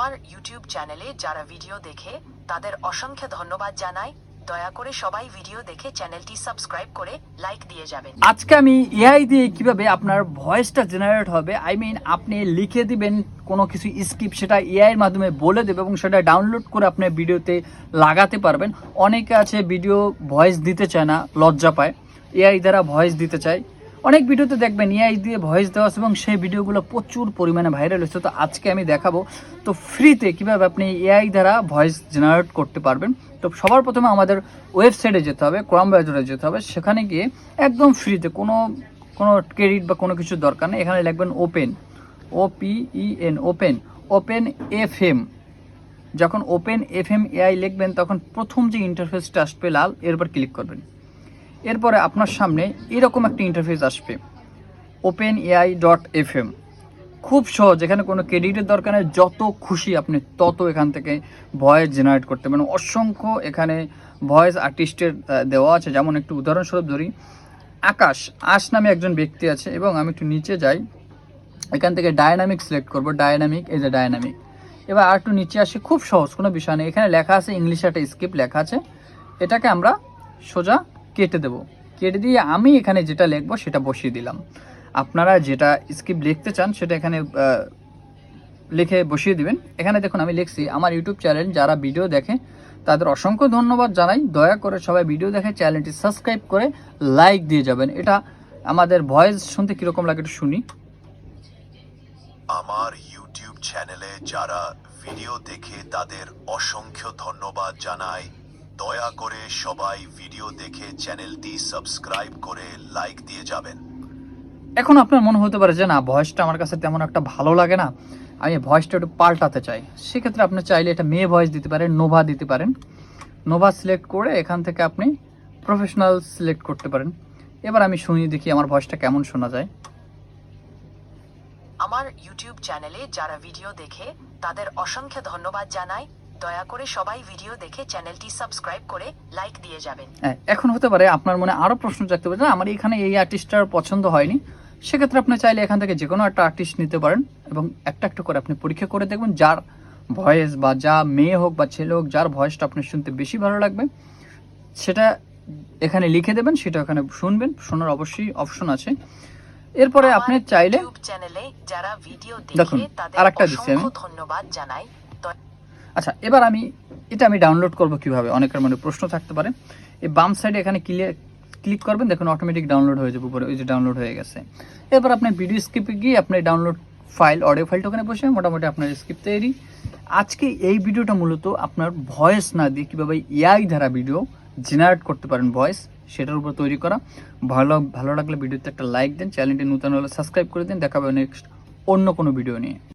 আমার ইউটিউব চ্যানেলে যারা ভিডিও দেখে, তাদের অসংখ্য ধন্যবাদ জানাই। দয়া করে সবাই ভিডিও দেখে চ্যানেলটি সাবস্ক্রাইব করে লাইক দিয়ে যাবেন। আজকে আমি এআই দিয়ে কীভাবে আপনার ভয়েসটা জেনারেট হবে আই মিন আপনি লিখে দিবেন কোনো কিছু স্ক্রিপ্ট সেটা এআইয়ের মাধ্যমে বলে দেবে এবং সেটা ডাউনলোড করে আপনার ভিডিওতে লাগাতে পারবেন। অনেকে আছে ভিডিও ভয়েস দিতে চায় না, লজ্জা পায়। এআই দ্বারা ভয়েস দিতে চায়। অনেক ভিডিওতে দেখবেন এআই দিয়ে ভয়েস দেওয়া এবং সেই ভিডিওগুলো প্রচুর পরিমাণে ভাইরাল হচ্ছে তো আজকে আমি দেখাবো, তো ফ্রিতে কীভাবে আপনি এআই দ্বারা ভয়েস জেনারেট করতে পারবেন। তো সবার প্রথমে আমাদের ওয়েবসাইটে যেতে হবে ক্রম ব্রাউজারে যেতে হবে। সেখানে গিয়ে একদম ফ্রিতে কোনো কোনো ক্রেডিট বা কোনো কিছুর দরকার নেই। এখানে লিখবেন open O P E N open open F M যখন ওপেন এফ এম এআই লিখবেন, তখন প্রথম যে ইন্টারফেসটা আসবে লাল এর উপর ক্লিক করবেন। এরপরে আপনার সামনে এরকম একটা ইন্টারফেস আসবে open AI dot F M খুব সহজ, এখানে কোনো ক্রেডিটের দরকার নেই, যত খুশি আপনি তত এখান থেকে ভয়েস জেনারেট করতে পারেন। অসংখ্য এখানে ভয়েস আর্টিস্টের দেওয়া আছে। যেমন একটু উদাহরণস্বরূপ ধরি, আকাশ, আশ নামে একজন ব্যক্তি আছে এবং আমি একটু নিচে যাই, এখান থেকে ডায়নামিক সিলেক্ট করব ডায়নামিক এজ এ ডায়নামিক এবার আর একটু নিচে আসি, খুব সহজ, কোনো বিষয় নেই। এখানে লেখা আছে, ইংলিশে একটা স্ক্রিপ্ট লেখা আছে। এটাকে আমরা সোজা কেটে দেব। কেটে দিয়ে আমি এখানে যেটা লিখব সেটা বসিয়ে দিলাম। আপনারা যেটা স্ক্রিপ্ট লিখতে চান সেটা এখানে লিখে বসিয়ে দিবেন। এখানে দেখুন আমি লিখছি, আমার ইউটিউব চ্যানেল যারা ভিডিও দেখে, তাদের অসংখ্য ধন্যবাদ জানাই। দয়া করে সবাই ভিডিও দেখে চ্যানেলটি সাবস্ক্রাইব করে লাইক দিয়ে যাবেন। এটা আমাদের ভয়েস শুনতে কীরকম লাগে একটু শুনি। আমার ইউটিউব চ্যানেলে যারা ভিডিও দেখে তাদের অসংখ্য ধন্যবাদ জানাই। দয়া করে সবাই ভিডিও দেখে চ্যানেলটি সাবস্ক্রাইব করে লাইক দিয়ে যাবেন। এখন আপনার মনে হতে পারে যে না ভয়েসটা আমার কাছে তেমন একটা ভালো লাগে না। আমি ভয়েসটা একটু পাল্টাতে চাই। সেক্ষেত্রে আপনি চাইলে এটা মেয়ে ভয়েস দিতে পারেন নোভা দিতে পারেন। নোভা সিলেক্ট করে এখান থেকে আপনি প্রফেশনাল সিলেক্ট করতে পারেন। এবার আমি শুনি দেখি আমার ভয়েসটা কেমন শোনা যায়। আমার ইউটিউব চ্যানেলে যারা ভিডিও দেখে তাদের অসংখ্য ধন্যবাদ জানাই। দয়া করে সবাই ভিডিও দেখে চ্যানেলটি সাবস্ক্রাইব করে লাইক দিয়ে যাবেন। হ্যাঁ এখন হতে পারে আপনার মনে আরও প্রশ্ন থাকতে পারে আমার এখানে এই আর্টিস্টটার পছন্দ হয়নি। সেক্ষেত্রে আপনি চাইলে এখান থেকে যে কোনো একটা আর্টিস্ট নিতে পারেন এবং একটা একটা করে আপনি পরীক্ষা করে দেখবেন যার ভয়েস বা যা মেয়ে হোক বা ছেলে হোক যার ভয়েসটা আপনি শুনতে বেশি ভালো লাগবে। সেটা এখানে লিখে দেবেন সেটা ওখানে শুনবেন শোনার অবশ্যই অপশন আছে। এরপরে আপনি চাইলে চ্যানেলে যারা ভিডিও দেখুন, দেখে তাদের আরেকটা দিচ্ছি আমি। ধন্যবাদ জানাই। আচ্ছা এবার আমি, এটা আমি ডাউনলোড করব কীভাবে? অনেকের মনে প্রশ্ন থাকতে পারে। এই বাম সাইডে এখানে ক্লিয়ার ক্লিক করবেন, দেখুন অটোমেটিক ডাউনলোড হয়ে যাবে উপরে, ওই যে ডাউনলোড হয়ে গেছে। এবার আপনি ভিডিও স্ক্রিপ্টে গিয়ে আপনি ডাউনলোড ফাইল অডিও ফাইলটা ওখানে বসে মোটামুটি আপনার স্ক্রিপ্ট তৈরি। আজকে এই ভিডিওটা মূলত আপনার ভয়েস না দিয়ে কীভাবে এআই দ্বারা ভিডিও জেনারেট করতে পারেন ভয়েস সেটার উপর তৈরি করা। ভালো ভালো লাগলে ভিডিওতে একটা লাইক দেন চ্যানেলটি নতুন হলে সাবস্ক্রাইব করে দিন। দেখাবে নেক্সট অন্য কোনো ভিডিও নিয়ে।